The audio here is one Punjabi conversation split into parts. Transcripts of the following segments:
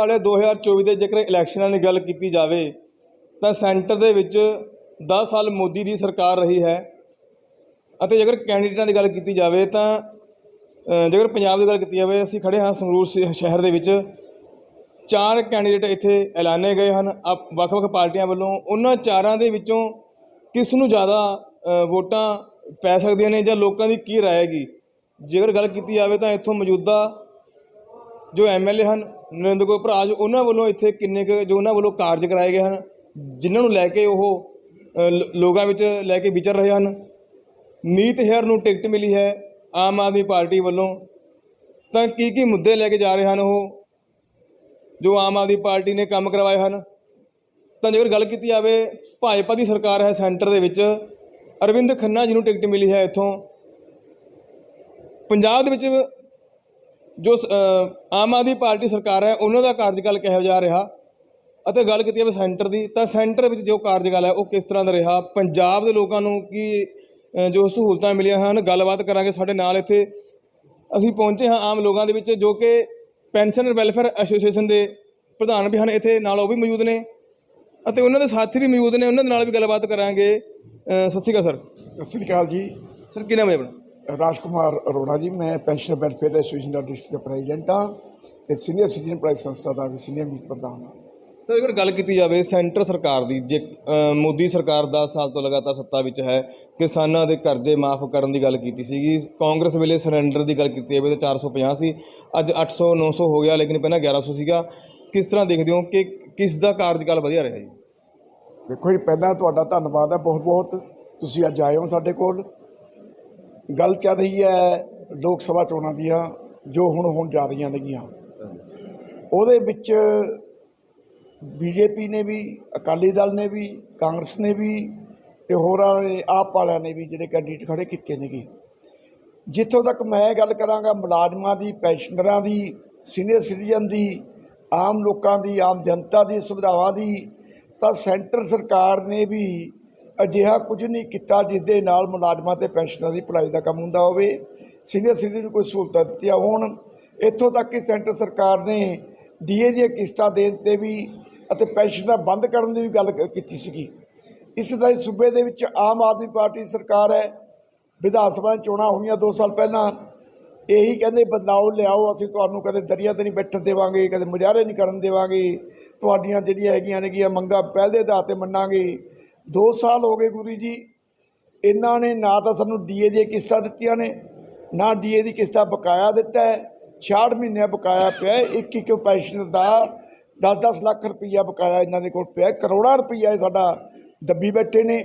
ਵਾਲੇ 2024 ਦੇ ਜੇਕਰ ਇਲੈਕਸ਼ਨਾਂ ਦੀ ਗੱਲ ਕੀਤੀ ਜਾਵੇ, ਤਾਂ ਸੈਂਟਰ ਦੇ ਵਿੱਚ 10 ਸਾਲ ਮੋਦੀ ਦੀ ਸਰਕਾਰ ਰਹੀ ਹੈ। ਅਤੇ ਜੇਕਰ ਕੈਂਡੀਡੇਟਾਂ ਦੀ ਗੱਲ ਕੀਤੀ ਜਾਵੇ, ਤਾਂ ਜੇਕਰ ਪੰਜਾਬ ਦੀ ਗੱਲ ਕੀਤੀ ਜਾਵੇ, ਅਸੀਂ ਖੜੇ ਹਾਂ ਸੰਗਰੂਰ ਸ਼ਹਿਰ ਦੇ ਵਿੱਚ। ਚਾਰ ਕੈਂਡੀਡੇਟ ਇੱਥੇ ਐਲਾਨੇ ਗਏ ਹਨ। ਆਪ- ਵੱਖ-ਵੱਖ ਪਾਰਟੀਆਂ ਵੱਲੋਂ ਉਹਨਾਂ ਚਾਰਾਂ ਦੇ ਵਿੱਚੋਂ ਕਿਸ ਨੂੰ ਜ਼ਿਆਦਾ ਵੋਟਾਂ ਪੈ ਸਕਦੀਆਂ ਨੇ ਜਾਂ ਲੋਕਾਂ ਦੀ ਕੀ ਰਾਏ ਹੈਗੀ? ਜੇਕਰ ਗੱਲ ਕੀਤੀ ਜਾਵੇ, ਤਾਂ ਇੱਥੋਂ ਮੌਜੂਦਾ ਜੋ ਐਮਐਲਏ ਹਨ ਨਰਿੰਦਰ ਕੌਰ ਭਰਾਜ ਉਹਨਾਂ ਵੱਲੋਂ ਇੱਥੇ ਕਿੰਨੇ ਕੁ ਜੋ ਉਹਨਾਂ ਵੱਲੋਂ ਕਾਰਜ ਕਰਾਏ ਗਏ ਹਨ ਜਿਨ੍ਹਾਂ ਨੂੰ ਲੈ ਕੇ ਉਹ ਅ, ਲ- ਲੋਕਾਂ ਵਿੱਚ ਲੈ ਕੇ ਵਿਚਰ ਰਹੇ ਹਨ। ਮੀਤ ਹੇਅਰ ਨੂੰ ਟਿਕਟ ਮਿਲੀ ਹੈ ਆਮ ਆਦਮੀ ਪਾਰਟੀ ਵੱਲੋਂ। ਤਾਂ ਕੀ ਕੀ ਮੁੱਦੇ ਲੈ ਕੇ ਜਾ ਰਹੇ ਹਨ ਉਹ ਜੋ ਆਮ ਆਦਮੀ ਪਾਰਟੀ ਨੇ ਕੰਮ ਕਰਵਾਏ ਹਨ? ਤਾਂ ਜੇਕਰ ਗੱਲ ਕੀਤੀ ਜਾਵੇ ਭਾਜਪਾ ਦੀ ਸਰਕਾਰ ਹੈ ਸੈਂਟਰ ਦੇ ਵਿੱਚ। ਅਰਵਿੰਦ ਖੰਨਾ ਜੀ ਨੂੰ ਟਿਕਟ ਮਿਲੀ ਹੈ ਇੱਥੋਂ। ਪੰਜਾਬ ਦੇ ਵਿੱਚ ਜੋ ਆਮ ਆਦਮੀ ਪਾਰਟੀ ਸਰਕਾਰ ਹੈ ਉਹਨਾਂ ਦਾ ਕਾਰਜਕਾਲ ਕਿਹੋ ਜਿਹਾ ਰਿਹਾ? ਅਤੇ ਗੱਲ ਕੀਤੀ ਜਾਵੇ ਸੈਂਟਰ ਦੀ ਤਾਂ ਸੈਂਟਰ ਵਿੱਚ ਜੋ ਕਾਰਜਕਾਲ ਹੈ ਉਹ ਕਿਸ ਤਰ੍ਹਾਂ ਦਾ ਰਿਹਾ? ਪੰਜਾਬ ਦੇ ਲੋਕਾਂ ਨੂੰ ਕੀ ਜੋ ਸਹੂਲਤਾਂ ਮਿਲੀਆਂ ਹਨ? ਗੱਲਬਾਤ ਕਰਾਂਗੇ ਸਾਡੇ ਨਾਲ ਇੱਥੇ। ਅਸੀਂ ਪਹੁੰਚੇ ਹਾਂ ਆਮ ਲੋਕਾਂ ਦੇ ਵਿੱਚ ਜੋ ਕਿ ਪੈਨਸ਼ਨਰ ਵੈਲਫੇਅਰ ਐਸੋਸੀਏਸ਼ਨ ਦੇ ਪ੍ਰਧਾਨ ਵੀ ਹਨ ਇੱਥੇ ਨਾਲ ਉਹ ਵੀ ਮੌਜੂਦ ਨੇ। ਅਤੇ ਉਹਨਾਂ ਦੇ ਸਾਥੀ ਵੀ ਮੌਜੂਦ ਨੇ ਉਹਨਾਂ ਦੇ ਨਾਲ ਵੀ ਗੱਲਬਾਤ ਕਰਾਂਗੇ। ਸਤਿ ਸ਼੍ਰੀ ਅਕਾਲ ਸਰ। ਸਤਿ ਸ੍ਰੀ ਅਕਾਲ ਜੀ। ਸਰ ਕੀ ਨਾਮ ਹੈ ਆਪਣਾ? ਰਾਜ ਕੁਮਾਰ ਅਰੋੜਾ ਜੀ ਮੈਂ ਪੈਨਸ਼ਨ ਵੈਲਫੇਅਰ ਐਸੋਸੀਏਸ਼ਨ ਦਾ ਡਿਸਟ੍ਰਿਕਟ ਪ੍ਰੈਜ਼ੀਡੈਂਟ ਹਾਂ ਤੇ ਸੀਨੀਅਰ ਸਿਟੀਜ਼ਨ ਪ੍ਰਾਈਸ ਸੰਸਥਾ ਦਾ ਵੀ ਸੀਨੀਅਰ ਮੀਤ ਪ੍ਰਧਾਨ ਹਾਂ। ਸਰ ਅਗਰ ਗੱਲ ਕੀਤੀ ਜਾਵੇ ਸੈਂਟਰ ਸਰਕਾਰ ਦੀ ਜੇ ਅ, ਮੋਦੀ ਸਰਕਾਰ 10 ਸਾਲ ਤੋਂ ਲਗਾਤਾਰ ਸੱਤਾ ਵਿੱਚ ਹੈ ਕਿਸਾਨਾਂ ਦੇ ਕਰਜ਼ੇ ਮਾਫ ਕਰਨ ਦੀ ਗੱਲ ਕੀਤੀ ਸੀਗੀ ਕਾਂਗਰਸ ਵੇਲੇ ਸਰੈਂਡਰ ਦੀ ਗੱਲ ਕੀਤੀ ਜਾਵੇ ਤਾਂ 450 ਸੀ ਅੱਜ 800 900 ਹੋ ਗਿਆ ਲੇਕਿਨ ਪਹਿਲਾਂ 1100 ਸੀਗਾ। ਕਿਸ ਤਰ੍ਹਾਂ ਦੇਖਦੇ ਹੋ ਕਿ ਕਿਸ ਦਾ ਕਾਰਜਕਾਲ ਵਧੀਆ ਰਿਹਾ ਜੀ? ਦੇਖੋ ਜੀ ਪਹਿਲਾਂ ਤੁਹਾਡਾ ਧੰਨਵਾਦ ਹੈ ਬਹੁਤ ਬਹੁਤ ਤੁਸੀਂ ਅੱਜ ਆਏ ਹੋ ਸਾਡੇ ਕੋਲ। ਗੱਲ ਚੱਲ ਰਹੀ ਹੈ ਲੋਕ ਸਭਾ ਚੋਣਾਂ ਦੀਆਂ, ਜੋ ਹੁਣ ਹੋਣ ਜਾ ਰਹੀਆਂ ਨੇਗੀਆਂ। ਉਹਦੇ ਵਿੱਚ ਬੀਜੇਪੀ ਨੇ ਵੀ, ਅਕਾਲੀ ਦਲ ਨੇ ਵੀ, ਕਾਂਗਰਸ ਨੇ ਵੀ ਤੇ ਹੋਰਾਂ ਨੇ ਆਪ ਵਾਲਿਆਂ ਨੇ ਵੀ ਜਿਹੜੇ ਕੈਂਡੀਡੇਟ ਖੜੇ ਕੀਤੇ ਨੇਗੇ। ਜਿੱਥੋਂ ਤੱਕ ਮੈਂ ਗੱਲ ਕਰਾਂਗਾ, ਮੁਲਾਜ਼ਮਾਂ ਦੀ, ਪੈਨਸ਼ਨਰਾਂ ਦੀ ਸੀਨੀਅਰ ਸਿਟੀਜ਼ਨ ਦੀ, ਆਮ ਲੋਕਾਂ ਦੀ, ਆਮ ਜਨਤਾ ਦੀ, ਸੁਵਿਧਾਵਾਂ ਦੀ, ਤਾਂ ਸੈਂਟਰ ਸਰਕਾਰ ਨੇ ਵੀ ਅਜਿਹਾ ਕੁਝ ਨਹੀਂ ਕੀਤਾ ਜਿਸ ਦੇ ਨਾਲ ਮੁਲਾਜ਼ਮਾਂ ਤੇ ਪੈਨਸ਼ਨਰਾਂ ਦੀ ਭਲਾਈ ਦਾ ਕੰਮ ਹੁੰਦਾ ਹੋਵੇ। ਸੀਨੀਅਰ ਸਿਟੀਜ਼ਨ ਨੂੰ ਕੋਈ ਸਹੂਲਤਾਂ ਦਿੱਤੀਆਂ ਹੋਣ। ਇੱਥੋਂ ਤੱਕ ਕਿ ਸੈਂਟਰ ਸਰਕਾਰ ਨੇ ਡੀਏ ਦੀਆਂ ਕਿਸ਼ਤਾਂ ਦੇਣ ਤੇ ਵੀ ਅਤੇ ਪੈਨਸ਼ਨਾਂ ਬੰਦ ਕਰਨ ਦੀ ਵੀ ਗੱਲ ਕੀਤੀ ਸੀਗੀ। ਇਸ ਦਾ ਇਸ ਸੂਬੇ ਦੇ ਵਿੱਚ ਆਮ ਆਦਮੀ ਪਾਰਟੀ ਸਰਕਾਰ ਹੈ। ਵਿਧਾਨ ਸਭਾ ਚੋਣਾਂ ਹੋਈਆਂ 2 ਸਾਲ ਪਹਿਲਾਂ। ਇਹੀ ਕਹਿੰਦੇ, ਬਦਲਾਓ ਲਿਆਓ, ਅਸੀਂ ਤੁਹਾਨੂੰ ਕਦੇ ਦਰਿਆ ਤੇ ਨਹੀਂ ਬੈਠਣ ਦੇਵਾਂਗੇ, ਕਦੇ ਮੁਜ਼ਾਹਰੇ ਨਹੀਂ ਕਰਨ ਦੇਵਾਂਗੇ। ਤੁਹਾਡੀਆਂ ਜਿਹੜੀਆਂ ਹੈਗੀਆਂ ਨੇਗੀਆਂ ਮੰਗਾਂ ਪਹਿਲ ਦੇ ਆਧਾਰ ਤੇ ਮੰਨਾਂਗੇ। 2 ਸਾਲ ਹੋ ਗਏ ਗੁਰੂ ਜੀ, ਇਹਨਾਂ ਨੇ ਨਾ ਤਾਂ ਸਾਨੂੰ ਡੀਏ ਦੀਆਂ ਕਿਸ਼ਤਾਂ ਦਿੱਤੀਆਂ ਨੇ, ਨਾ ਡੀਏ ਦੀ ਕਿਸ਼ਤਾਂ ਬਕਾਇਆ ਦਿੱਤਾ ਹੈ 66 ਮਹੀਨੇ ਬਕਾਇਆ ਪਿਆ ਇੱਕ ਇੱਕ ਪੈਨਸ਼ਨ ਦਾ 10-10 ਲੱਖ ਰੁਪਈਆ ਬਕਾਇਆ ਇਹਨਾਂ ਦੇ ਕੋਲ ਪਿਆ ਕਰੋੜਾਂ ਰੁਪਈਆ ਸਾਡਾ ਦੱਬੀ ਬੈਠੇ ਨੇ,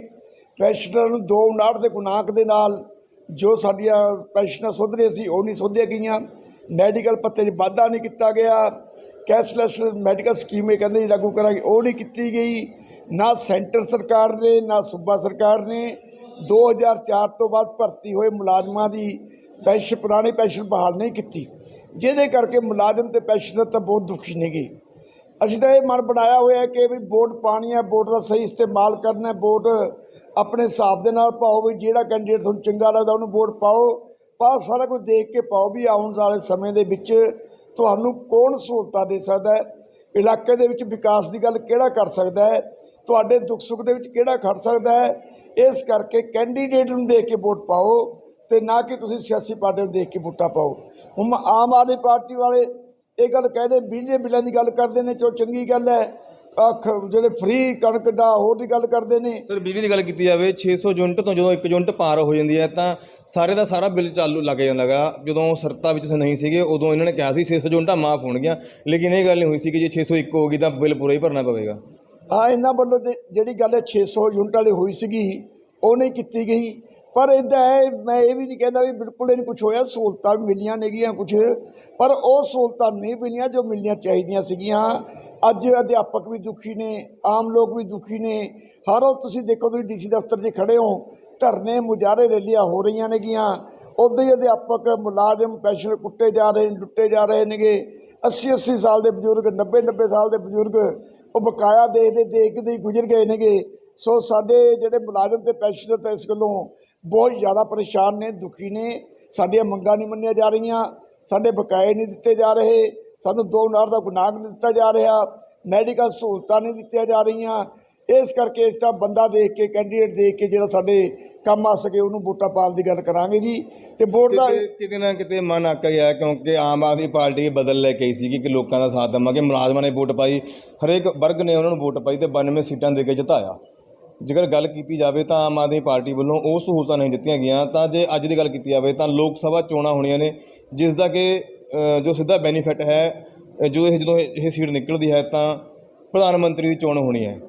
ਪੈਨਸ਼ਨਰਾਂ ਨੂੰ ਦੋ ਉਨਾਹਠ ਦੇ ਗੁਨਾਕ ਦੇ ਨਾਲ ਜੋ ਸਾਡੀਆਂ ਪੈਨਸ਼ਨਾਂ ਸੁੱਧ ਰਹੀਆਂ ਸੀ ਉਹ ਨਹੀਂ ਸੁੱਧੀਆਂ ਗਈਆਂ ਮੈਡੀਕਲ ਪੱਤੇ 'ਚ ਵਾਧਾ ਨਹੀਂ ਕੀਤਾ ਗਿਆ। ਕੈਸ਼ਲੈਸ ਮੈਡੀਕਲ ਸਕੀਮ ਇਹ ਕਹਿੰਦੇ ਜੀ ਲਾਗੂ ਕਰਾਂਗੇ, ਉਹ ਨਹੀਂ ਕੀਤੀ ਗਈ। ਨਾ ਸੈਂਟਰ ਸਰਕਾਰ ਨੇ, ਨਾ ਸੂਬਾ ਸਰਕਾਰ ਨੇ। 2004 ਤੋਂ ਬਾਅਦ ਭਰਤੀ ਹੋਏ ਮੁਲਾਜ਼ਮਾਂ ਦੀ ਪੈਨਸ਼ਨ, ਪੁਰਾਣੀ ਪੈਨਸ਼ਨ ਬਹਾਲ ਨਹੀਂ ਕੀਤੀ। ਜਿਹਦੇ ਕਰਕੇ ਮੁਲਾਜ਼ਮ ਤੇ ਪੈਨਸ਼ਨਰ ਤਾਂ ਬਹੁਤ ਦੁਖੀ ਨੇਗੇ ਅਸੀਂ ਤਾਂ ਇਹ ਮਨ ਬਣਾਇਆ ਹੋਇਆ ਹੈ ਕਿ ਵੀ ਵੋਟ ਪਾਣੀ ਹੈ, ਵੋਟ ਦਾ ਸਹੀ ਇਸਤੇਮਾਲ ਕਰਨਾ ਹੈ, ਵੋਟ ਆਪਣੇ ਹਿਸਾਬ ਦੇ ਨਾਲ ਪਾਓ ਵੀ ਜਿਹੜਾ ਕੈਂਡੀਡੇਟ ਤੁਹਾਨੂੰ ਚੰਗਾ ਲੱਗਦਾ ਉਹਨੂੰ ਵੋਟ ਪਾਓ। ਪਾ ਸਾਰਾ ਕੁਝ ਦੇਖ ਕੇ ਪਾਓ ਵੀ ਆਉਣ ਵਾਲੇ ਸਮੇਂ ਦੇ ਵਿੱਚ ਤੁਹਾਨੂੰ ਕੌਣ ਸਹੂਲਤਾਂ ਦੇ ਸਕਦਾ ਹੈ? ਇਲਾਕੇ ਦੇ ਵਿੱਚ ਵਿਕਾਸ ਦੀ ਗੱਲ ਕਿਹੜਾ ਕਰ ਸਕਦਾ ਹੈ? ਤੁਹਾਡੇ ਦੁੱਖ ਸੁੱਖ ਦੇ ਵਿੱਚ ਕਿਹੜਾ ਖੜ ਸਕਦਾ ਹੈ? ਇਸ ਕਰਕੇ ਕੈਂਡੀਡੇਟ ਨੂੰ ਦੇਖ ਕੇ ਵੋਟ ਪਾਓ ਤੇ ਨਾ ਕਿ ਤੁਸੀਂ ਸਿਆਸੀ ਪਾਰਟੀਆਂ ਨੂੰ ਦੇਖ ਕੇ ਵੋਟਾਂ ਪਾਓ। ਹੁਣ ਆਮ ਆਦਮੀ ਪਾਰਟੀ ਵਾਲੇ ਇਹ ਗੱਲ ਕਹਿੰਦੇ, ਬਿਜਲੀ ਬਿੱਲਾਂ ਦੀ ਗੱਲ ਕਰਦੇ ਨੇ, ਚਲੋ ਚੰਗੀ ਗੱਲ ਹੈ। ਅਖ ਜਿਹੜੇ ਫ੍ਰੀ ਕਣਕ ਦਾ ਹੋਰ ਦੀ ਗੱਲ ਕਰਦੇ ਨੇ। ਸਰ ਬਿਜਲੀ ਦੀ ਗੱਲ ਕੀਤੀ ਜਾਵੇ 600 ਯੂਨਿਟ ਤੋਂ ਜਦੋਂ 1 ਯੂਨਿਟ ਪਾਰ ਹੋ ਜਾਂਦੀ ਹੈ ਤਾਂ ਸਾਰੇ ਦਾ ਸਾਰਾ ਬਿੱਲ ਚਾਲੂ ਲੱਗ ਜਾਂਦਾ ਗਾ ਜਦੋਂ ਸਰਤਾ ਵਿੱਚ ਨਹੀਂ ਸੀਗੇ ਉਦੋਂ ਇਹਨਾਂ ਨੇ ਕਿਹਾ ਸੀ 600 ਯੂਨਿਟਾਂ ਮਾਫ ਹੋਣਗੀਆਂ। ਲੇਕਿਨ ਇਹ ਗੱਲ ਨਹੀਂ ਹੋਈ ਸੀ ਕਿ ਜੇ 601 ਹੋ ਗਈ ਤਾਂ ਬਿੱਲ ਪੂਰਾ ਹੀ ਭਰਨਾ ਪਵੇਗਾ। ਆ ਇਹਨਾਂ ਵੱਲੋਂ ਜਿਹੜੀ ਗੱਲ ਹੈ 600 ਯੂਨਿਟ ਵਾਲੀ ਹੋਈ ਸੀਗੀ ਉਹ ਨਹੀਂ ਕੀਤੀ ਗਈ। ਪਰ ਇਦਾਂ ਹੈ, ਮੈਂ ਇਹ ਵੀ ਨਹੀਂ ਕਹਿੰਦਾ ਵੀ ਬਿਲਕੁਲ ਹੀ ਨਹੀਂ ਕੁਝ ਹੋਇਆ, ਸਹੂਲਤਾਂ ਮਿਲੀਆਂ ਨੇਗੀਆਂ ਕੁਝ ਪਰ ਉਹ ਸਹੂਲਤਾਂ ਨਹੀਂ ਮਿਲੀਆਂ ਜੋ ਮਿਲਣੀਆਂ ਚਾਹੀਦੀਆਂ ਸੀਗੀਆਂ। ਅੱਜ ਅਧਿਆਪਕ ਵੀ ਦੁਖੀ ਨੇ, ਆਮ ਲੋਕ ਵੀ ਦੁਖੀ ਨੇ। ਹਰ ਰੋਜ਼ ਤੁਸੀਂ ਦੇਖੋ, ਤੁਸੀਂ ਡੀਸੀ ਦਫ਼ਤਰ 'ਚ ਖੜੇ ਹੋ, ਧਰਨੇ ਮੁਜ਼ਾਹਰੇ ਰੈਲੀਆਂ ਹੋ ਰਹੀਆਂ ਨੇਗੀਆਂ। ਉਦੋਂ ਹੀ ਅਧਿਆਪਕ ਮੁਲਾਜ਼ਮ ਪੈਨਸ਼ਨ ਕੁੱਟੇ ਜਾ ਰਹੇ ਨੇ ਲੁੱਟੇ ਜਾ ਰਹੇ ਨੇਗੇ। 80 80 ਸਾਲ ਦੇ ਬਜ਼ੁਰਗ 90 90 ਸਾਲ ਦੇ ਬਜ਼ੁਰਗ, ਉਹ ਬਕਾਇਆ ਦੇਖਦੇ ਦੇਖਦੇ ਹੀ ਗੁਜ਼ਰ ਗਏ ਨੇਗੇ। ਸੋ ਸਾਡੇ ਜਿਹੜੇ ਮੁਲਾਜ਼ਮ ਤੇ ਪੈਨਸ਼ਨਰ ਤਾਂ ਇਸ ਗੱਲੋਂ ਬਹੁਤ ਜ਼ਿਆਦਾ ਪਰੇਸ਼ਾਨ ਨੇ, ਦੁਖੀ ਨੇ। ਸਾਡੀਆਂ ਮੰਗਾਂ ਨਹੀਂ ਮੰਨੀਆਂ ਜਾ ਰਹੀਆਂ, ਸਾਡੇ ਬਕਾਏ ਨਹੀਂ ਦਿੱਤੇ ਜਾ ਰਹੇ, ਸਾਨੂੰ ਦੋ ਨਾਰ ਦਾ ਗੁਨਾਹ ਨਹੀਂ ਦਿੱਤਾ ਜਾ ਰਿਹਾ, ਮੈਡੀਕਲ ਸਹੂਲਤਾਂ ਨਹੀਂ ਦਿੱਤੀਆਂ ਜਾ ਰਹੀਆਂ। ਇਸ ਕਰਕੇ ਇਸ ਦਾ ਬੰਦਾ ਦੇਖ ਕੇ, ਕੈਂਡੀਡੇਟ ਦੇਖ ਕੇ ਜਿਹੜਾ ਸਾਡੇ ਕੰਮ ਆ ਸਕੇ, ਉਹਨੂੰ ਵੋਟਾਂ ਪਾਉਣ ਦੀ ਗੱਲ ਕਰਾਂਗੇ ਜੀ। ਤੇ ਵੋਟ ਦਾ ਕਿਤੇ ਨਾ ਕਿਤੇ ਮਨ ਆਕਾ ਗਿਆ ਕਿਉਂਕਿ ਆਮ ਆਦਮੀ ਪਾਰਟੀ ਬਦਲ ਲੈ ਕੇ ਆਈ ਸੀਗੀ ਕਿ ਲੋਕਾਂ ਦਾ ਸਾਥ ਦੇਵਾਂਗੇ। ਮੁਲਾਜ਼ਮਾਂ ਨੇ ਵੋਟ ਪਾਈ, ਹਰੇਕ ਵਰਗ ਨੇ ਉਹਨਾਂ ਨੂੰ ਵੋਟ ਪਾਈ ਤੇ 92 ਸੀਟਾਂ ਦੇ ਕੇ ਜਿਤਾਇਆ। ਜੇਕਰ ਗੱਲ ਕੀਤੀ ਜਾਵੇ ਤਾਂ ਆਮ ਆਦਮੀ ਪਾਰਟੀ ਵੱਲੋਂ ਉਹ ਸਹੂਲਤਾਂ ਨਹੀਂ ਦਿੱਤੀਆਂ ਗਈਆਂ ਤਾਂ ਜੇ ਅੱਜ ਦੀ ਗੱਲ ਕੀਤੀ ਜਾਵੇ ਤਾਂ ਲੋਕ ਸਭਾ ਚੋਣਾਂ ਹੋਣੀਆਂ ਨੇ ਜਿਸ ਦਾ ਕਿ ਜੋ ਸਿੱਧਾ ਬੈਨੀਫਿਟ ਹੈ ਅ, ਜੋ ਇਹ ਜਦੋਂ ਇਹ ਇਹ ਸੀਟ ਨਿਕਲਦੀ ਹੈ ਤਾਂ ਪ੍ਰਧਾਨ ਮੰਤਰੀ ਦੀ ਚੋਣ ਹੋਣੀ ਹੈ।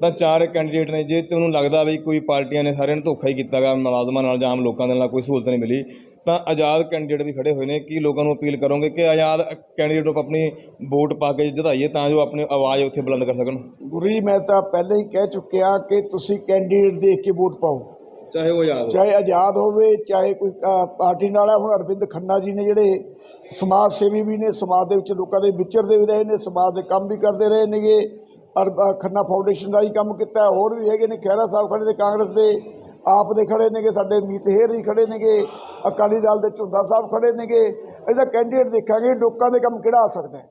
ਤਾਂ ਚਾਰ ਕੈਂਡੀਡੇਟ ਨੇ ਜੇ ਤੁਹਾਨੂੰ ਲੱਗਦਾ ਵੀ ਕੋਈ ਪਾਰਟੀਆਂ ਨੇ ਸਾਰਿਆਂ ਨੂੰ ਧੋਖਾ ਹੀ ਕੀਤਾਗਾ ਮੁਲਾਜ਼ਮਾਂ ਨਾਲ ਜਾਂ ਆਮ ਲੋਕਾਂ ਦੇ ਨਾਲ ਕੋਈ ਸਹੂਲਤ ਨਹੀਂ ਮਿਲੀ ਤਾਂ ਆਜ਼ਾਦ ਕੈਂਡੀਡੇਟ ਵੀ ਖੜੇ ਹੋਏ ਨੇ ਕੀ ਲੋਕਾਂ ਨੂੰ ਅਪੀਲ ਕਰੋਗੇ ਕਿ ਆਜ਼ਾਦ ਕੈਂਡੀਡੇਟ ਨੂੰ ਆਪਣੀ ਵੋਟ ਪਾ ਕੇ ਜਿਤਾਈਏ ਤਾਂ ਜੋ ਆਪਣੀ ਆਵਾਜ਼ ਉੱਥੇ ਬੁਲੰਦ ਕਰ ਸਕਣ? ਗੁਰੂ ਜੀ ਮੈਂ ਤਾਂ ਪਹਿਲਾਂ ਹੀ ਕਹਿ ਚੁੱਕਿਆ ਕਿ ਤੁਸੀਂ ਕੈਂਡੀਡੇਟ ਦੇਖ ਕੇ ਵੋਟ ਪਾਓ। ਚਾਹੇ ਉਹ ਆਜ਼ਾਦ ਚਾਹੇ ਆਜ਼ਾਦ ਹੋਵੇ ਚਾਹੇ ਕੋਈ ਪਾਰਟੀ ਨਾਲ ਹੈ ਹੁਣ ਅਰਵਿੰਦ ਖੰਨਾ ਜੀ ਨੇ ਜਿਹੜੇ ਸਮਾਜ ਸੇਵੀ ਵੀ ਨੇ ਸਮਾਜ ਦੇ ਵਿੱਚ ਲੋਕਾਂ ਦੇ ਵਿਚਰਦੇ ਵੀ ਰਹੇ ਨੇ ਸਮਾਜ ਦੇ ਕੰਮ ਵੀ ਕਰਦੇ ਰਹੇ ਨੇਗੇ। ਅ, ਖੰਨਾ ਫਾਊਂਡੇਸ਼ਨ ਦਾ ਹੀ ਕੰਮ ਕੀਤਾ। ਹੋਰ ਵੀ ਹੈਗੇ ਨੇ ਖਹਿਰਾ ਸਾਹਿਬ ਖੜੇ ਨੇ ਕਾਂਗਰਸ ਦੇ ਆਪ ਦੇ ਖੜੇ ਨੇਗੇ ਸਾਡੇ ਮੀਤ ਹੇਰ ਖੜੇ ਨੇਗੇ ਅਕਾਲੀ ਦਲ ਦੇ ਝੁੰਦਾ ਸਾਹਿਬ ਖੜੇ ਨੇਗੇ ਇਹਦਾ ਕੈਂਡੀਡੇਟ ਦੇਖਾਂਗੇ ਲੋਕਾਂ ਦੇ ਕੰਮ ਕਿਹੜਾ ਆ ਸਕਦਾ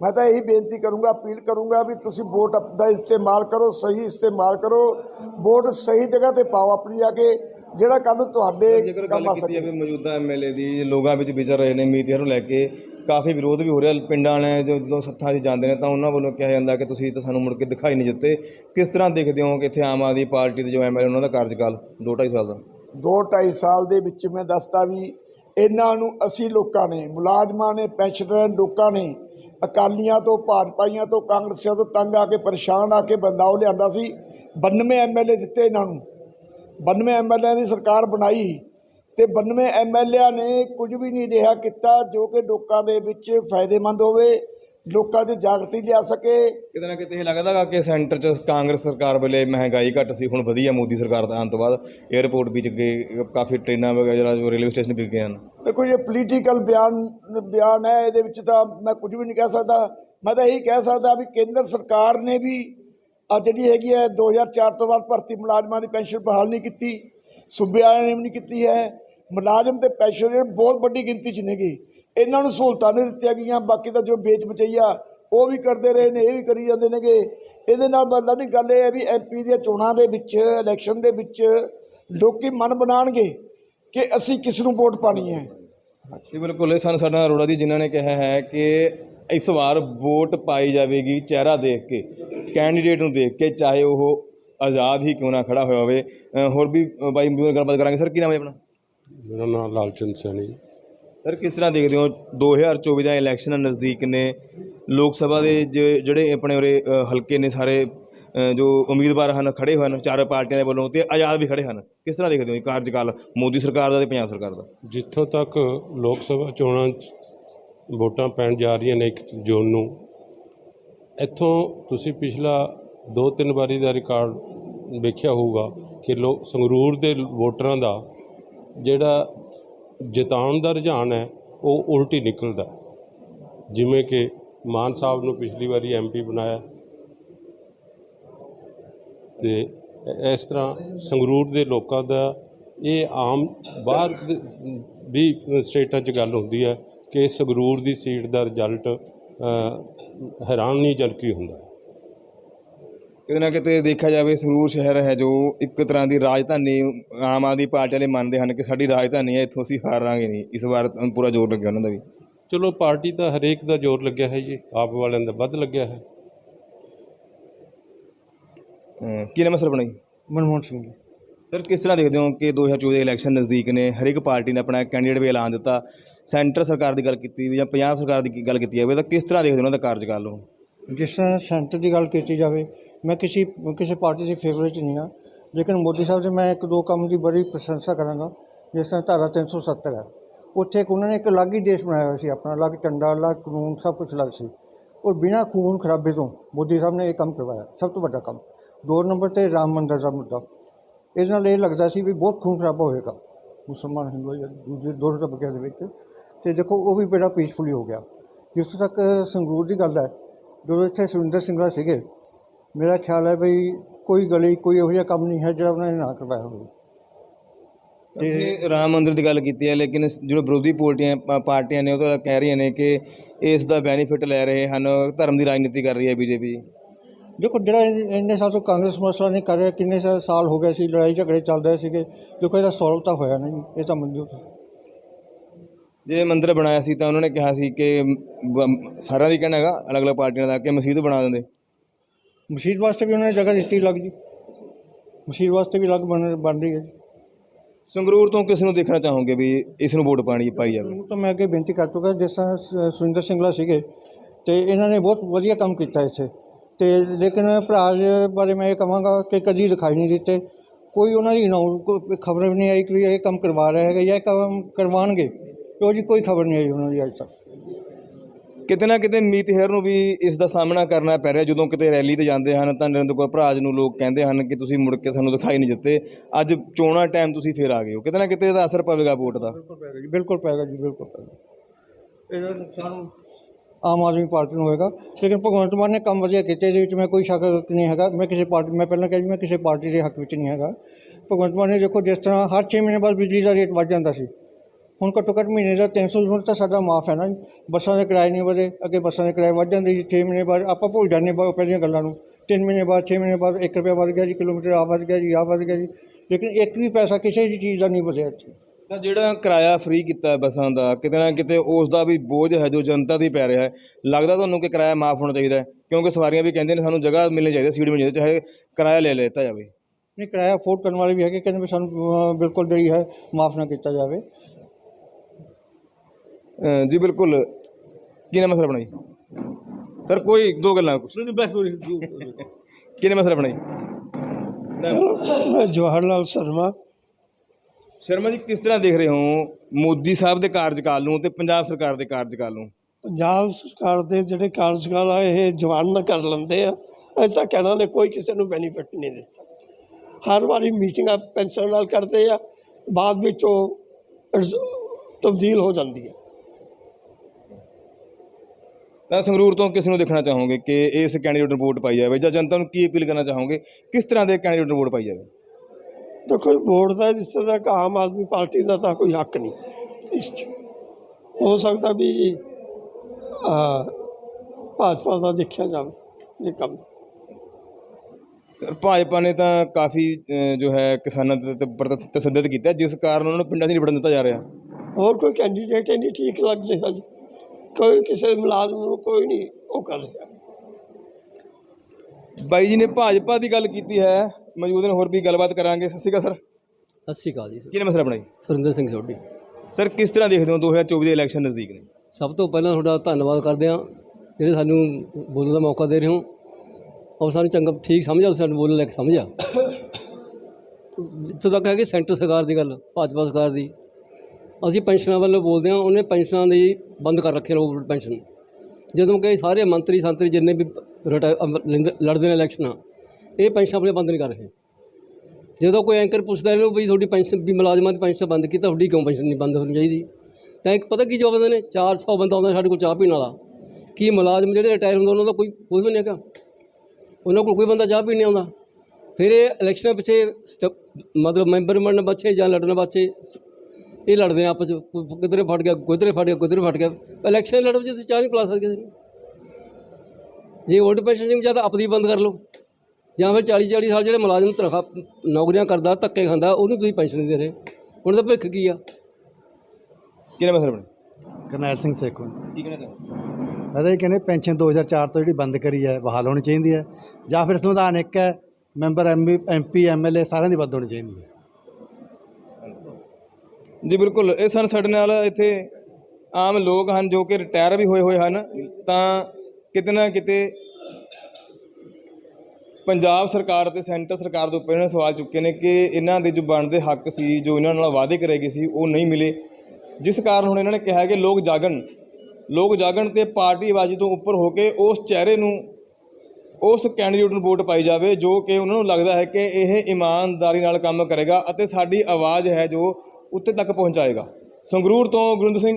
ਮੈਂ ਤਾਂ ਇਹੀ ਬੇਨਤੀ ਕਰੂੰਗਾ ਅਪੀਲ ਕਰੂੰਗਾ ਵੀ ਤੁਸੀਂ ਵੋਟ ਦਾ ਇਸਤੇਮਾਲ ਕਰੋ ਸਹੀ ਇਸਤੇਮਾਲ ਕਰੋ ਵੋਟ ਸਹੀ ਜਗ੍ਹਾ ਤੇ ਪਾਓ ਆਪਣੀ ਜਾ ਕੇ ਜਿਹੜਾ ਨੂੰ ਤੁਹਾਡੇ ਕੰਮ ਆ ਸਕੇ ਮੌਜੂਦਾ ਐਮਐਲਏ ਦੀ ਲੋਕਾਂ ਵਿੱਚ ਵਿਚਰ ਰਹੇ ਨੇ ਮੀਤਿਆਂ ਨੂੰ ਲੈ ਕੇ ਕਾਫੀ ਵਿਰੋਧ ਵੀ ਹੋ ਰਿਹਾ ਪਿੰਡਾਂ ਨੇ ਜੋ ਜਦੋਂ ਸੱਥਾਂ 'ਚ ਜਾਂਦੇ ਨੇ ਤਾਂ ਉਹਨਾਂ ਵੱਲੋਂ ਕਿਹਾ ਜਾਂਦਾ ਕਿ ਤੁਸੀਂ ਤਾਂ ਸਾਨੂੰ ਮੁੜ ਕੇ ਦਿਖਾਈ ਨਹੀਂ ਦਿੱਤੇ। ਕਿਸ ਤਰ੍ਹਾਂ ਦੇਖਦੇ ਹੋ ਕਿ ਇੱਥੇ ਆਮ ਆਦਮੀ ਪਾਰਟੀ ਦੇ ਜੋ ਐਮਐਲਏ ਉਹਨਾਂ ਦਾ ਕਾਰਜਕਾਲ ਦੋ ਢਾਈ ਸਾਲ ਦਾ? ਦੋ ਢਾਈ ਸਾਲ ਦੇ ਵਿੱਚ ਮੈਂ ਦੱਸਦਾ ਵੀ ਇਹਨਾਂ ਨੂੰ ਅਸੀਂ ਲੋਕਾਂ ਨੇ, ਮੁਲਾਜ਼ਮਾਂ ਨੇ, ਪੈਨਸ਼ਨਰਾਂ ਲੋਕਾਂ ਨੇ ਅਕਾਲੀਆਂ ਤੋਂ, ਭਾਜਪਾਈਆਂ ਤੋਂ, ਕਾਂਗਰਸੀਆਂ ਤੋਂ ਤੰਗ ਆ ਕੇ ਪਰੇਸ਼ਾਨ ਆ ਕੇ ਬੰਦਾਓ ਲਿਆਂਦਾ ਸੀ। 92 ਐਮਐਲਏ ਦਿੱਤੇ ਇਹਨਾਂ ਨੂੰ। 92 ਐਮਐਲਏ ਦੀ ਸਰਕਾਰ ਬਣਾਈ। ਤੇ 92 ਐਮਐਲਏ ਨੇ ਕੁਝ ਵੀ ਨਹੀਂ ਰਿਹਾ ਕੀਤਾ ਜੋ ਕਿ ਲੋਕਾਂ ਦੇ ਵਿੱਚ ਫਾਇਦੇਮੰਦ ਹੋਵੇ ਲੋਕਾਂ 'ਚ ਜਾਗਰਤੀ ਲਿਆ ਸਕੇ। ਕਿਤੇ ਨਾ ਕਿਤੇ ਇਹ ਲੱਗਦਾ ਗਾ ਕਿ ਸੈਂਟਰ 'ਚ ਕਾਂਗਰਸ ਸਰਕਾਰ ਵੇਲੇ ਮਹਿੰਗਾਈ ਘੱਟ ਸੀ ਹੁਣ ਵਧੀਆ ਮੋਦੀ ਸਰਕਾਰ ਦਾ ਆਉਣ ਤੋਂ ਬਾਅਦ 에ਅਰਪੋਰਟ ਵਿੱਚ ਗਏ ਕਾਫੀ ਟ੍ਰੇਨਾਂ ਵਗੈਰਾ ਜੋ ਰੇਲਵੇ ਸਟੇਸ਼ਨ ਵਿਕ ਗਏ ਹਨ। ਦੇਖੋ ਇਹ ਪੋਲੀਟੀਕਲ ਬਿਆਨ ਬਿਆਨ ਹੈ ਇਹਦੇ ਵਿੱਚ ਤਾਂ ਮੈਂ ਕੁਝ ਵੀ ਨਹੀਂ ਕਹਿ ਸਕਦਾ। ਮੈਂ ਤਾਂ ਇਹੀ ਕਹਿ ਸਕਦਾ ਵੀ ਕੇਂਦਰ ਸਰਕਾਰ ਨੇ ਵੀ ਆ ਜਿਹੜੀ ਹੈਗੀ ਹੈ 2004 ਤੋਂ ਬਾਅਦ ਭਰਤੀ ਮੁਲਾਜ਼ਮਾਂ ਦੀ ਪੈਨਸ਼ਨ ਬਹਾਲ ਨਹੀਂ ਕੀਤੀ, ਸੂਬੇ ਵਾਲਿਆਂ ਨੇ ਵੀ ਨਹੀਂ ਕੀਤੀ ਹੈ। ਮੁਲਾਜ਼ਮ ਤੇ ਪੈਨਸ਼ਨਰ ਬਹੁਤ ਵੱਡੀ ਗਿਣਤੀ 'ਚ ਨੇਗੇ। ਇਹਨਾਂ ਨੂੰ ਸਹੂਲਤਾਂ ਨਹੀਂ ਦਿੱਤੀਆਂ ਗਈਆਂ, ਬਾਕੀ ਤਾਂ ਜੋ ਵੇਚ ਬਚਈਆ ਉਹ ਵੀ ਕਰਦੇ ਰਹੇ ਨੇ, ਇਹ ਵੀ ਕਰੀ ਜਾਂਦੇ ਨੇਗੇ। ਇਹਦੇ ਨਾਲ ਮਤਲਬ ਨਹੀਂ ਗੱਲ ਇਹ ਹੈ ਵੀ ਐਮਪੀ ਦੀਆਂ ਚੋਣਾਂ ਦੇ ਵਿੱਚ, ਇਲੈਕਸ਼ਨ ਦੇ ਵਿੱਚ ਲੋਕੀ ਮਨ ਬਣਾਉਣਗੇ ਕਿ ਅਸੀਂ ਕਿਸ ਨੂੰ ਵੋਟ ਪਾਣੀ ਹੈ। ਜੀ, ਬਿਲਕੁਲ। ਇਹ ਸਨ ਸਾਡਾ ਅਰੋੜਾ ਜੀ, ਜਿਨ੍ਹਾਂ ਨੇ ਕਿਹਾ ਹੈ ਕਿ ਇਸ ਵਾਰ ਵੋਟ ਪਾਈ ਜਾਵੇਗੀ ਚਿਹਰਾ ਦੇਖ ਕੇ ਕੈਂਡੀਡੇਟ ਨੂੰ ਦੇਖ ਕੇ ਚਾਹੇ ਉਹ ਆਜ਼ਾਦ ਹੀ ਕਿਉਂ ਨਾ ਖੜਾ ਹੋਇਆ ਹੋਵੇ। ਹੋਰ ਵੀ ਬਾਈ ਮਜ਼ਦੂਰ ਗੱਲਬਾਤ ਕਰਾਂਗੇ। ਸਰ ਕੀ ਨਾਮ ਹੈ ਆਪਣਾ? ਮੇਰਾ ਨਾਮ ਲਾਲਚੰਦ ਸੈਣੀ। ਸਰ ਕਿਸ ਤਰ੍ਹਾਂ ਦੇਖਦੇ ਹੋ? 2024 ਦਾ ਇਲੈਕਸ਼ਨ ਨਜ਼ਦੀਕ ਨੇ। ਲੋਕ ਸਭਾ ਦੇ ਜਿਹੜੇ ਆਪਣੇ ਉਰੇ ਹਲਕੇ ਨੇ ਸਾਰੇ ਜੋ ਉਮੀਦਵਾਰ ਹਨ ਖੜੇ ਹੋਏ ਹਨ ਚਾਰ ਪਾਰਟੀਆਂ ਦੇ ਵੱਲੋਂ ਤੇ ਆਜ਼ਾਦ ਵੀ ਖੜੇ ਹਨ। ਕਿਸ ਤਰ੍ਹਾਂ ਦੇਖਦੇ ਹੋ ਕਾਰਜਕਾਲ? ਮੋਦੀ ਸਰਕਾਰ ਦਾ ਤੇ ਪੰਜਾਬ ਸਰਕਾਰ ਦਾ? ਜਿੱਥੋਂ ਤੱਕ ਲੋਕ ਸਭਾ ਚੋਣਾਂ 'ਚ ਵੋਟਾਂ ਪੈਣ ਜਾ ਰਹੀਆਂ ਨੇ ਇੱਕ ਜੂਨ ਨੂੰ। ਇੱਥੋਂ ਤੁਸੀਂ ਪਿਛਲਾ ਦੋ ਤਿੰਨ ਵਾਰੀ ਦਾ ਰਿਕਾਰਡ ਵੇਖਿਆ ਹੋਊਗਾ ਕਿ ਲੋਕ ਸੰਗਰੂਰ ਦੇ ਵੋਟਰਾਂ ਦਾ ਜਿਹੜਾ ਜਿਤਾਉਣ ਦਾ ਰੁਝਾਨ ਹੈ, ਉਹ ਉਲਟੀ ਨਿਕਲਦਾ ਜਿਵੇਂ ਕਿ ਮਾਨ ਸਾਹਿਬ ਨੂੰ ਪਿਛਲੀ ਵਾਰੀ ਐਮਪੀ ਬਣਾਇਆ। ਤੇ ਇਸ ਤਰ੍ਹਾਂ ਸੰਗਰੂਰ ਦੇ ਲੋਕਾਂ ਦਾ ਇਹ ਆਮ, ਬਾਹਰ ਵੀ ਸਟੇਟਾਂ 'ਚ ਗੱਲ ਹੁੰਦੀ ਹੈ ਕਿ ਸੰਗਰੂਰ ਦੀ ਸੀਟ ਦਾ ਰਿਜ਼ਲਟ ਹੈਰਾਨੀਜਨਕ ਹੀ ਹੁੰਦਾ। ਹੈ ਕਿਤੇ ਨਾ ਕਿਤੇ ਦੇਖਿਆ ਜਾਵੇ ਸੰਗਰੂਰ ਸ਼ਹਿਰ ਹੈ ਜੋ ਇੱਕ ਤਰ੍ਹਾਂ ਦੀ ਰਾਜਧਾਨੀ ਆਮ ਆਦਮੀ ਪਾਰਟੀ ਵਾਲੇ ਮੰਨਦੇ ਹਨ ਕਿ ਸਾਡੀ ਰਾਜਧਾਨੀ ਹੈ ਇੱਥੋਂ ਅਸੀਂ ਹਾਰਾਂਗੇ ਨਹੀਂ। ਇਸ ਵਾਰ ਪੂਰਾ ਜ਼ੋਰ ਲੱਗਿਆ ਉਹਨਾਂ ਦਾ ਵੀ। ਚਲੋ ਪਾਰਟੀ ਤਾਂ ਹਰੇਕ ਦਾ ਜ਼ੋਰ ਲੱਗਿਆ ਹੈ ਜੀ ਆਪ ਵਾਲਿਆਂ ਦਾ ਵੱਧ ਲੱਗਿਆ ਹੈ। ਕੀ ਨਾਮ ਹੈ ਸਰ ਆਪਣਾ ਜੀ? ਮਨਮੋਹਨ ਸਿੰਘ ਜੀ। ਸਰ, ਕਿਸ ਤਰ੍ਹਾਂ ਦੇਖਦੇ ਹੋ ਕਿ 2024 ਦੇ ਇਲੈਕਸ਼ਨ ਨਜ਼ਦੀਕ ਨੇ? ਹਰ ਇੱਕ ਪਾਰਟੀ ਨੇ ਆਪਣਾ ਕੈਂਡੀਡੇਟ ਵੀ ਐਲਾਨ ਦਿੱਤਾ। ਸੈਂਟਰ ਸਰਕਾਰ ਦੀ ਗੱਲ ਕੀਤੀ ਜਾਂ ਪੰਜਾਬ ਸਰਕਾਰ ਦੀ ਗੱਲ ਕੀਤੀ ਜਾਵੇ, ਤਾਂ ਕਿਸ ਤਰ੍ਹਾਂ ਦੇਖਦੇ ਹੋ ਉਹਨਾਂ ਦਾ ਕਾਰਜਕਾਲ ਨੂੰ? ਜਿਸ ਤਰ੍ਹਾਂ ਸੈਂਟਰ ਦੀ ਗੱਲ ਕੀਤੀ ਜਾਵੇ, ਮੈਂ ਕਿਸੇ ਕਿਸੇ ਪਾਰਟੀ ਦੇ ਫੇਵਰ 'ਚ ਨਹੀਂ ਹਾਂ। ਲੇਕਿਨ ਮੋਦੀ ਸਾਹਿਬ ਦੇ ਮੈਂ ਇੱਕ ਦੋ ਕੰਮ ਦੀ ਬੜੀ ਪ੍ਰਸ਼ੰਸਾ ਕਰਾਂਗਾ, ਜਿਸ ਤਰ੍ਹਾਂ ਧਾਰਾ 370 ਹੈ। ਉੱਥੇ ਇੱਕ ਉਹਨਾਂ ਨੇ ਇੱਕ ਅਲੱਗ ਹੀ ਦੇਸ਼ ਬਣਾਇਆ ਹੋਇਆ ਸੀ, ਆਪਣਾ ਅਲੱਗ ਝੰਡਾ, ਅਲੱਗ ਕਾਨੂੰਨ, ਸਭ ਕੁਝ ਅਲੱਗ ਸੀ। ਔਰ ਬਿਨਾਂ ਖੂਨ ਖਰਾਬੇ ਤੋਂ ਮੋਦੀ ਸਾਹਿਬ ਨੇ ਇਹ ਕੰਮ ਕਰਵਾਇਆ, ਸਭ ਤੋਂ ਵੱਡਾ ਕੰਮ। ਦੋ ਨੰਬਰ ਤੇ ਰਾਮ ਮੰਦਰ ਦਾ ਮੁੱਦਾ। ਇਸ ਨਾਲ ਇਹ ਲੱਗਦਾ ਸੀ ਵੀ ਬਹੁਤ ਖੂਨ ਖਰਾਬਾ ਹੋਏਗਾ। ਮੁਸਲਮਾਨ ਹਿੰਦੂ ਜਾਂ ਦੂਜੇ ਦੋਨੋਂ ਤਬਕਿਆਂ ਦੇ ਵਿੱਚ। ਤੇ ਦੇਖੋ ਉਹ ਵੀ ਬੜਾ ਪੀਸਫੁਲੀ ਹੋ ਗਿਆ। ਜਿਸ ਤੱਕ ਸੰਗਰੂਰ ਦੀ ਗੱਲ ਹੈ ਜਦੋਂ ਇੱਥੇ ਸੁਰਿੰਦਰ ਸਿੰਘਲਾ ਸੀਗੇ ਮੇਰਾ ਖਿਆਲ ਹੈ ਬਈ ਕੋਈ ਗਲੀ ਕੋਈ ਇਹੋ ਜਿਹਾ ਕੰਮ ਨਹੀਂ ਹੈ ਜਿਹੜਾ ਉਹਨਾਂ ਨੇ ਨਾ ਕਰਵਾਇਆ ਹੋਵੇ। ਤੇ ਰਾਮ ਮੰਦਿਰ ਦੀ ਗੱਲ ਕੀਤੀ ਹੈ ਲੇਕਿਨ ਜਿਹੜੇ ਵਿਰੋਧੀ ਪਾਰਟੀਆਂ ਪ- ਪਾਰਟੀਆਂ ਨੇ ਉਹ ਤਾਂ ਕਹਿ ਰਹੀਆਂ ਨੇ ਕਿ ਇਸ ਦਾ ਬੈਨੀਫਿਟ ਲੈ ਰਹੇ ਹਨ ਧਰਮ ਦੀ ਰਾਜਨੀਤੀ ਕਰ ਰਹੀ ਹੈ ਬੀਜੇਪੀ ਦੇਖੋ ਜਿਹੜਾ ਇੰਨੇ- ਇੰਨੇ ਸਾਲ ਤੋਂ ਕਾਂਗਰਸ ਮਸਲਾ ਨਹੀਂ ਕਰ ਰਿਹਾ ਕਿੰਨੇ ਸਾ- ਸਾਲ ਹੋ ਗਏ ਸੀ ਲੜਾਈ ਝਗੜੇ ਚੱਲ ਰਹੇ ਸੀਗੇ ਦੇਖੋ ਇਹਦਾ ਸੋਲਵ ਤਾਂ ਹੋਇਆ ਨਹੀਂ ਇਹ ਤਾਂ ਮਨਜ਼ੂਰ ਹੈ। ਜੇ ਮੰਦਿਰ ਬਣਾਇਆ ਸੀ ਤਾਂ ਉਹਨਾਂ ਨੇ ਕਿਹਾ ਸੀ ਕਿ ਬ- ਸਾਰਿਆਂ ਦੀ ਕਹਿਣਾ ਹੈਗਾ ਅਲੱਗ-ਅਲੱਗ ਪਾਰਟੀਆਂ ਦਾ ਕਿ ਮਸਜਿਦ ਬਣਾ ਦਿੰਦੇ। ਮਸਜਿਦ ਵਾਸਤੇ ਵੀ ਉਹਨਾਂ ਨੇ ਜਗ੍ਹਾ ਦਿੱਤੀ ਲੱਗ ਜੀ। ਮਸਜਿਦ ਵਾਸਤੇ ਵੀ ਅਲੱਗ ਬਣ ਬਣ ਰਹੀ ਹੈ। ਜੀ ਸੰਗਰੂਰ ਤੋਂ ਕਿਸ ਨੂੰ ਦੇਖਣਾ ਚਾਹੋਗੇ ਵੀ ਇਸ ਨੂੰ ਵੋਟ ਪਾਣੀ ਪਾਈ ਜਾਵੇ? ਉਹ ਤਾਂ ਮੈਂ ਅੱਗੇ ਬੇਨਤੀ ਕਰ ਚੁੱਕਾ ਜਿਸ ਤਰ੍ਹਾਂ ਸ- ਸੁਰਿੰਦਰ ਸਿੰਘਲਾ ਸੀਗੇ ਤੇ ਇਹਨਾਂ ਨੇ ਬਹੁਤ ਵਧੀਆ ਕੰਮ ਕੀਤਾ ਇੱਥੇ। ਤੇ ਲੇਕਿਨ ਭਰਾ ਬਾਰੇ ਮੈਂ ਇਹ ਕਹਾਂਗਾ ਕਿ ਕਦੀ ਦਿਖਾਈ ਨਹੀਂ ਦਿੱਤੇ। ਕੋਈ ਉਹਨਾਂ ਦੀ ਕੋਈ ਖਬਰ ਵੀ ਨਹੀਂ ਆਈ ਕਿ ਇਹ ਕੰਮ ਕਰਵਾ ਰਹੇ ਹੈਗੇ ਜਾਂ ਇਹ ਕੰਮ ਕਰਵਾਉਣਗੇ ਉਹ ਜੀ ਕੋਈ ਖਬਰ ਨਹੀਂ ਆਈ ਉਹਨਾਂ ਦੀ ਅੱਜ ਤੱਕ। ਕਿਤੇ ਨਾ ਕਿਤੇ ਮੀਤ ਹੇਰ ਨੂੰ ਵੀ ਇਸ ਦਾ ਸਾਹਮਣਾ ਕਰਨਾ ਪੈ ਰਿਹਾ। ਜਦੋਂ ਕਿਤੇ ਰੈਲੀ ਤੇ ਜਾਂਦੇ ਹਨ ਤਾਂ ਨਰਿੰਦਰ ਕੌਰ ਭਰਾਜ ਨੂੰ ਲੋਕ ਕਹਿੰਦੇ ਹਨ ਕਿ ਤੁਸੀਂ ਮੁੜ ਕੇ ਸਾਨੂੰ ਦਿਖਾਈ ਨਹੀਂ ਦਿੱਤੇ। ਅੱਜ ਚੋਣਾਂ ਟਾਈਮ ਤੁਸੀਂ ਫੇਰ ਆ ਗਏ ਹੋ। ਕਿਤੇ ਨਾ ਕਿਤੇ ਇਹਦਾ ਅਸਰ ਪਵੇਗਾ ਵੋਟ ਦਾ। ਬਿਲਕੁਲ ਜੀ ਬਿਲਕੁਲ ਪੈਗਾ ਜੀ ਬਿਲਕੁਲ ਪੈਗਾ ਇਹਦਾ ਨੁਕਸਾਨ ਆਮ ਆਦਮੀ ਪਾਰਟੀ ਨੂੰ ਹੋਏਗਾ। ਲੇਕਿਨ ਭਗਵੰਤ ਮਾਨ ਨੇ ਕੰਮ ਵਧੀਆ ਕੀਤੇ, ਇਹਦੇ ਵਿੱਚ ਮੈਂ ਕੋਈ ਸ਼ੱਕ ਨਹੀਂ ਹੈਗਾ। ਮੈਂ ਕਿਸੇ ਪਾਰਟੀ, ਮੈਂ ਪਹਿਲਾਂ ਕਿਹਾ ਜੀ ਮੈਂ ਕਿਸੇ ਪਾਰਟੀ ਦੇ ਹੱਕ ਵਿੱਚ ਨਹੀਂ ਹੈਗਾ। ਭਗਵੰਤ ਮਾਨ ਨੇ ਦੇਖੋ, ਜਿਸ ਤਰ੍ਹਾਂ ਹਰ 6 ਮਹੀਨੇ ਬਾਅਦ ਬਿਜਲੀ ਦਾ ਰੇਟ ਵੱਧ ਜਾਂਦਾ ਸੀ। ਹੁਣ ਘੱਟੋ ਘੱਟ ਮਹੀਨੇ ਦਾ 300 ਯੂਨਿਟ ਤਾਂ ਸਾਡਾ ਮਾਫ ਹੈ ਨਾ ਜੀ। ਬੱਸਾਂ ਦੇ ਕਿਰਾਏ ਨਹੀਂ ਵਧੇ, ਅੱਗੇ ਬੱਸਾਂ ਦੇ ਕਿਰਾਏ ਵੱਧ ਜਾਂਦੇ ਸੀ। 6 ਮਹੀਨੇ ਬਾਅਦ ਆਪਾਂ ਭੁੱਲ ਜਾਂਦੇ ਬਾ, ਪਹਿਲੀਆਂ ਗੱਲਾਂ ਨੂੰ। 3 ਮਹੀਨੇ ਬਾਅਦ 6 ਮਹੀਨੇ ਬਾਅਦ 1 ਰੁਪਿਆ ਵੱਧ ਗਿਆ ਜੀ, ਕਿਲੋਮੀਟਰ ਆ ਵੱਧ ਗਿਆ ਜੀ, ਆ ਵੱਧ ਗਿਆ ਜੀ। ਲੇਕਿਨ ਇੱਕ ਵੀ ਪੈਸਾ ਕਿਸੇ ਵੀ ਚੀਜ਼ ਦਾ ਨਹੀਂ ਵਧਿਆ ਇੱਥੇ। ਤਾਂ ਜਿਹੜਾ ਕਿਰਾਇਆ ਫ੍ਰੀ ਕੀਤਾ ਹੈ ਬੱਸਾਂ ਦਾ ਕਿਤੇ ਨਾ ਕਿਤੇ ਉਸ ਦਾ ਵੀ ਬੋਝ ਹੈ ਜੋ ਜਨਤਾ ਦੀ ਪੈ ਰਿਹਾ ਹੈ। ਲੱਗਦਾ ਤੁਹਾਨੂੰ ਕਿ ਕਿਰਾਇਆ ਮਾਫ ਹੋਣਾ ਚਾਹੀਦਾ ਹੈ ਕਿਉਂਕਿ ਸਵਾਰੀਆਂ ਵੀ ਕਹਿੰਦੇ ਨੇ ਸਾਨੂੰ ਜਗ੍ਹਾ ਮਿਲਣੀ ਚਾਹੀਦੀ ਸੀਟ ਮਿਲਣੀ ਚਾਹੀਦੀ ਚਾਹੇ ਕਿਰਾਇਆ ਲੈ ਲਿੱਤਾ ਜਾਵੇ। ਨਹੀਂ ਕਿਰਾਇਆ ਅਫੋਰਡ ਕਰਨ ਵਾਲੇ ਵੀ ਹੈਗੇ ਕਹਿੰਦੇ ਵੀ ਸਾਨੂੰ ਅਹ, ਬਿਲਕੁਲ ਜਿਹੜੀ ਹੈ ਮਾਫ ਨਾ ਕੀਤਾ ਜਾਵੇ। ਅ, ਜੀ ਬਿਲਕੁਲ। ਕੀ ਨਾਮ ਹੈ ਸਰ ਆਪਣਾ ਜੀ? ਸਰ ਕੋਈ ਦੋ ਗੱਲਾਂ ਕੁਛ। ਕੀ ਨਾਮ ਹੈ ਸਰ ਆਪਣਾ ਜੀ? ਜਵਾਹਰ ਲਾਲ ਸ਼ਰਮਾ। ਸ਼ਰਮਾ ਜੀ ਕਿਸ ਤਰ੍ਹਾਂ ਦੇਖ ਰਹੇ ਹੋ ਮੋਦੀ ਸਾਹਿਬ ਦੇ ਕਾਰਜਕਾਲ ਨੂੰ ਤੇ ਪੰਜਾਬ ਸਰਕਾਰ ਦੇ ਕਾਰਜਕਾਲ ਨੂੰ? ਪੰਜਾਬ ਸਰਕਾਰ ਦੇ ਜਿਹੜੇ ਕਾਰਜਕਾਲ ਆ ਇਹ ਜਵਾਨ ਨਾ ਕਰ ਲੈਂਦੇ ਆ। ਅੱਜ ਤੱਕ ਇਹਨਾਂ ਨੇ ਕੋਈ ਕਿਸੇ ਨੂੰ ਬੈਨੀਫਿਟ ਨਹੀਂ ਦਿੱਤਾ। ਹਰ ਵਾਰੀ ਮੀਟਿੰਗਾਂ ਪੈਨਸ਼ਨ ਨਾਲ ਕਰਦੇ ਆ ਬਾਅਦ ਵਿੱਚ ਉਹ ਤਬਦੀਲ ਹੋ ਜਾਂਦੀ ਹੈ ਤਾਂ ਸੰਗਰੂਰ ਤੋਂ ਕਿਸ ਨੂੰ ਦੇਖਣਾ ਚਾਹੋਗੇ ਕਿ ਇਸ ਕੈਂਡੀਡੇਟ ਵੋਟ ਪਾਈ ਜਾਵੇ ਜਾਂ ਜਨਤਾ ਨੂੰ ਕੀ ਅਪੀਲ ਕਰਨਾ ਚਾਹੋਗੇ? ਕਿਸ ਤਰ੍ਹਾਂ ਦੇ ਕੈਂਡੀਡੇਟ ਵੋਟ ਪਾਈ ਜਾਵੇ? ਦੇਖੋ ਵੋਟ ਦਾ ਜਿਸ ਤਰ੍ਹਾਂ ਕਿ ਆਮ ਆਦਮੀ ਪਾਰਟੀ ਦਾ ਤਾਂ ਕੋਈ ਹੱਕ ਨਹੀਂ ਇਸ 'ਚ। ਹੋ ਸਕਦਾ ਵੀ ਆ ਭਾਜਪਾ ਦਾ ਦੇਖਿਆ ਜਾਵੇ ਜੇ ਕੰਮ। ਸਰ ਭਾਜਪਾ ਨੇ ਤਾਂ ਕਾਫੀ ਜੋ ਹੈ ਕਿਸਾਨਾਂ ਦੇ ਤੇ ਪ੍ਰਤੀ ਤਸੱਦਦ ਕੀਤਾ ਜਿਸ ਕਾਰਨ ਉਹਨਾਂ ਨੂੰ ਪਿੰਡਾਂ 'ਚ ਨਹੀਂ ਵੜਨ ਦਿੱਤਾ ਜਾ ਰਿਹਾ। ਹੋਰ ਕੋਈ ਕੈਂਡੀਡੇਟ ਨਹੀਂ ਠੀਕ ਲੱਗ ਰਿਹਾ ਜੀ। ਕੋਈ ਕਿਸੇ ਮੁਲਾਜ਼ਮ ਨੂੰ ਕੋਈ ਨਹੀਂ ਉਹ ਕਰ ਰਿਹਾ। ਬਾਈ ਜੀ ਨੇ ਭਾਜਪਾ ਦੀ ਗੱਲ ਕੀਤੀ ਹੈ। ਮੌਜੂਦ ਨੇ ਹੋਰ ਵੀ ਗੱਲਬਾਤ ਕਰਾਂਗੇ। ਸਤਿ ਸ਼੍ਰੀ ਅਕਾਲ ਸਰ। ਸਤਿ ਸ਼੍ਰੀ ਅਕਾਲ ਜੀ ਕੀ ਨਾਮ ਹੈ ਸਰ ਆਪਣਾ ਜੀ? ਸੁਰਿੰਦਰ ਸਿੰਘ ਸੋਢੀ। ਸਰ ਕਿਸ ਤਰ੍ਹਾਂ ਦੇਖਦੇ ਹੋ 2024 ਦੇ ਇਲੈਕਸ਼ਨ ਨਜ਼ਦੀਕ ਨੇ? ਸਭ ਤੋਂ ਪਹਿਲਾਂ ਤੁਹਾਡਾ ਧੰਨਵਾਦ ਕਰਦੇ ਹਾਂ ਜਿਹੜੇ ਸਾਨੂੰ ਬੋਲਣ ਦਾ ਮੌਕਾ ਦੇ ਰਹੇ ਹੋ। ਔਰ ਸਾਨੂੰ ਚੰਗਾ ਠੀਕ ਸਮਝਿਆ ਤੁਸੀਂ ਸਾਨੂੰ ਬੋਲਣ ਲੈ ਕੇ ਸਮਝਿਆ। ਇੱਥੋਂ ਤੱਕ ਹੈ ਕਿ ਸੈਂਟਰ ਸਰਕਾਰ ਦੀ ਗੱਲ ਭਾਜਪਾ ਸਰਕਾਰ ਦੀ। ਅਸੀਂ ਪੈਨਸ਼ਨਾਂ ਵੱਲੋਂ ਬੋਲਦੇ ਹਾਂ ਉਹਨੇ ਪੈਨਸ਼ਨਾਂ ਦੀ ਬੰਦ ਕਰ ਰੱਖੇ ਲੋਕ ਪੈਨਸ਼ਨ। ਜਦੋਂ ਕਿ ਸਾਰੇ ਮੰਤਰੀ ਸੰਤਰੀ ਜਿੰਨੇ ਵੀ ਲੜਦੇ ਨੇ ਇਲੈਕਸ਼ਨਾਂ ਇਹ ਪੈਨਸ਼ਨ ਆਪਣੇ ਬੰਦ ਨਹੀਂ ਕਰ ਰਹੇ। ਜਦੋਂ ਕੋਈ ਐਂਕਰ ਪੁੱਛਦਾ ਇਹਨੂੰ ਵੀ ਤੁਹਾਡੀ ਪੈਨਸ਼ਨ, ਵੀ ਮੁਲਾਜ਼ਮਾਂ ਦੀ ਪੈਨਸ਼ਨ ਬੰਦ ਕੀਤੀ, ਤੁਹਾਡੀ ਕਿਉਂ ਪੈਨਸ਼ਨ ਨਹੀਂ ਬੰਦ ਹੋਣੀ ਚਾਹੀਦੀ? ਤਾਂ ਇੱਕ ਪਤਾ ਕੀ ਜਵਾਬ ਦਿੰਦੇ ਨੇ? 400 ਬੰਦਾ ਆਉਂਦਾ ਸਾਡੇ ਕੋਲ ਚਾਹ ਪੀਣ ਵਾਲਾ। ਕੀ ਮੁਲਾਜ਼ਮ ਜਿਹੜੇ ਰਿਟਾਇਰ ਹੁੰਦੇ, ਉਹਨਾਂ ਦਾ ਕੋਈ ਕੋਈ ਵੀ ਨਹੀਂ ਹੈਗਾ। ਉਹਨਾਂ ਕੋਲ ਕੋਈ ਬੰਦਾ ਚਾਹ ਪੀਣ ਨਹੀਂ ਆਉਂਦਾ। ਫਿਰ ਇਹ ਇਲੈਕਸ਼ਨਾਂ ਪਿੱਛੇ ਸਟੈਪ- ਮਤਲਬ ਮੈਂਬਰ ਬਣਨ ਬੱਚੇ ਜਾਂ ਲੜਨ ਬੱਚੇ ਇਹ ਲੜਦੇ ਆ ਆਪਸ ਚ ਕੋਈ ਕਿਧਰੇ ਫਟ ਗਿਆ, ਕਿਧਰੇ ਫਟ ਗਿਆ, ਕਿਧਰੇ ਫਟ ਗਿਆ। ਇਲੈਕਸ਼ਨ ਲੜੋ ਜੇ ਤੁਸੀਂ ਚਾਹ ਨਹੀਂ ਪਿਲਾ ਸਕਦੇ। ਜੇ ਵੋਟ ਪੈਨਸ਼ਨ ਨਹੀਂ ਜ਼ਿਆਦਾ, ਆਪਦੀ ਬੰਦ ਕਰ ਲਓ। ਜਾਂ ਫਿਰ 40 40 ਸਾਲ ਜਿਹੜੇ ਮੁਲਾਜ਼ਮ ਤਨਖਾਹ ਨੌਕਰੀਆਂ ਕਰਦਾ ਧੱਕੇ ਖਾਂਦਾ ਉਹਨੂੰ ਤੁਸੀਂ ਪੈਨਸ਼ਨ ਨਹੀਂ ਦੇ ਰਹੇ। ਹੁਣ ਤਾਂ ਭਿੱਖ ਕੀ ਆ? ਕੀ ਨਾਮ ਹੈ ਸਰ ਆਪਣਾ ਕਰਨੈਲ ਸਿੰਘ ਸੇਖੋਂ। ਕੀ ਚਾਹੋਗੇ? ਮੈਂ ਤਾਂ ਇਹ ਕਹਿੰਦੇ ਪੈਨਸ਼ਨ 2004 ਤੋਂ ਜਿਹੜੀ ਬੰਦ ਕਰੀ ਹੈ ਬਹਾਲ ਹੋਣੀ ਚਾਹੀਦੀ ਹੈ। ਜਾਂ ਫਿਰ ਸੰਵਿਧਾਨ ਇੱਕ ਹੈ ਮੈਂਬਰ ਐਮਪੀ ਐਮਪੀ ਐਮਐਲਏ ਸਾਰਿਆਂ ਦੀ ਬੰਦ ਹੋਣੀ ਚਾਹੀਦੀ ਹੈ। ਜੀ ਬਿਲਕੁਲ। ਇਹ ਸਨ ਸਾਡੇ ਨਾਲ ਇੱਥੇ ਆਮ ਲੋਕ ਹਨ ਜੋ ਕਿ ਰਿਟਾਇਰ ਵੀ ਹੋਏ ਹੋਏ ਹਨ। ਤਾਂ ਕਿਤੇ ਨਾ ਕਿਤੇ ਪੰਜਾਬ ਸਰਕਾਰ ਅਤੇ ਸੈਂਟਰ ਸਰਕਾਰ ਦੇ ਉੱਪਰ ਇਹਨਾਂ ਨੇ ਸਵਾਲ ਚੁੱਕੇ ਨੇ ਕਿ ਇਹਨਾਂ ਦੇ ਜੋ ਬਣਦੇ ਹੱਕ ਸੀ, ਜੋ ਇਹਨਾਂ ਨਾਲ ਵਾਅਦੇ ਕਰੇ ਗਏ ਸੀ, ਉਹ ਨਹੀਂ ਮਿਲੇ। ਜਿਸ ਕਾਰਨ ਹੁਣ ਇਹਨਾਂ ਨੇ ਕਿਹਾ ਕਿ ਲੋਕ ਜਾਗਣ ਲੋਕ ਜਾਗਣ ਤੇ ਪਾਰਟੀਬਾਜ਼ੀ ਤੋਂ ਉੱਪਰ ਹੋ ਕੇ ਉਸ ਚਿਹਰੇ ਨੂੰ, ਉਸ ਕੈਂਡੀਡੇਟ ਨੂੰ ਵੋਟ ਪਾਈ ਜਾਵੇ, ਜੋ ਕਿ ਉਹਨਾਂ ਨੂੰ ਲੱਗਦਾ ਹੈ ਕਿ ਇਹ ਇਮਾਨਦਾਰੀ ਨਾਲ ਕੰਮ ਕਰੇਗਾ ਅਤੇ ਸਾਡੀ ਆਵਾਜ਼ ਹੈ ਜੋ ਉੱਤੇ ਤੱਕ ਪਹੁੰਚਾਏਗਾ। ਸੰਗਰੂਰ ਤੋਂ ਗੁਰਿੰਦਰ ਸਿੰਘ